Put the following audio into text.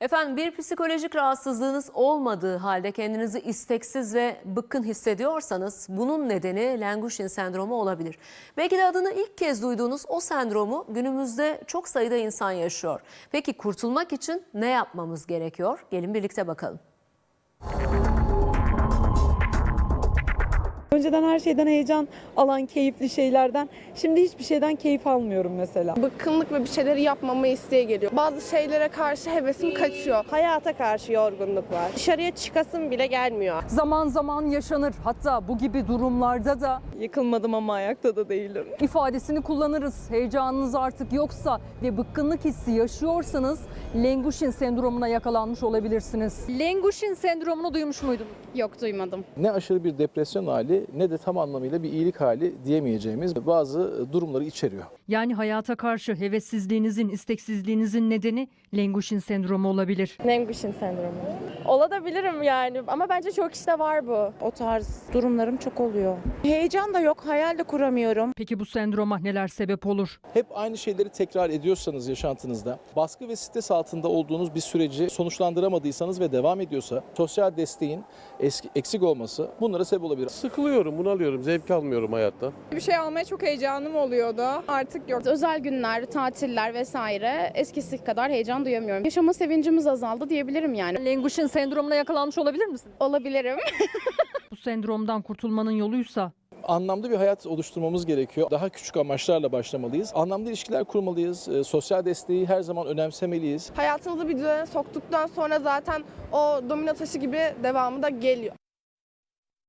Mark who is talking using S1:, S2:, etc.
S1: Efendim bir psikolojik rahatsızlığınız olmadığı halde kendinizi isteksiz ve bıkkın hissediyorsanız bunun nedeni Langushin sendromu olabilir. Belki de adını ilk kez duyduğunuz o sendromu günümüzde çok sayıda insan yaşıyor. Peki kurtulmak için ne yapmamız gerekiyor? Gelin birlikte bakalım.
S2: Önceden her şeyden heyecan alan keyifli şeylerden şimdi hiçbir şeyden keyif almıyorum mesela.
S3: bıkkınlık ve bir şeyleri yapmama isteği geliyor. Bazı şeylere karşı hevesim kaçıyor.
S4: Hayata karşı yorgunluk var. Dışarıya çıkasım bile gelmiyor.
S5: Zaman zaman yaşanır. Hatta bu gibi durumlarda da
S2: Yıkılmadım ama ayakta da değilim.
S5: ifadesini kullanırız. Heyecanınız artık yoksa ve bıkkınlık hissi yaşıyorsanız Lengushin sendromuna yakalanmış olabilirsiniz. Lengushin sendromunu duymuş muydunuz?
S6: Yok duymadım.
S7: ne aşırı bir depresyon hali ne de tam anlamıyla bir iyilik hali diyemeyeceğimiz bazı durumları içeriyor.
S5: Yani hayata karşı hevessizliğinizin, isteksizliğinizin nedeni Lengushin sendromu olabilir.
S4: Lengushin sendromu. Olabilirim yani ama bence çok işte var bu.
S8: O tarz durumlarım çok oluyor. Heyecan da yok, hayal de kuramıyorum.
S5: Peki bu sendroma neler sebep olur?
S7: Hep aynı şeyleri tekrar ediyorsanız yaşantınızda, baskı ve stres altında olduğunuz bir süreci sonuçlandıramadıysanız ve devam ediyorsa sosyal desteğin eski, eksik olması bunlara sebep olabilir.
S9: Sıkılıyorum, bunalıyorum, zevk almıyorum hayattan.
S3: Bir şey almaya çok heyecanım oluyordu. Artık yok.
S6: Özel günler, tatiller vesaire eskisi kadar heyecan duyamıyorum. Yaşama sevincimiz azaldı diyebilirim yani.
S5: Lengushin sendromuna yakalanmış olabilir misiniz?
S6: Olabilirim.
S5: Bu sendromdan kurtulmanın yoluysa
S7: Anlamlı bir hayat oluşturmamız gerekiyor. Daha küçük amaçlarla başlamalıyız. Anlamlı ilişkiler kurmalıyız. Ee, Sosyal desteği her zaman önemsemeliyiz.
S3: Hayatınızı bir düzene soktuktan sonra zaten o domino taşı gibi devamı da geliyor.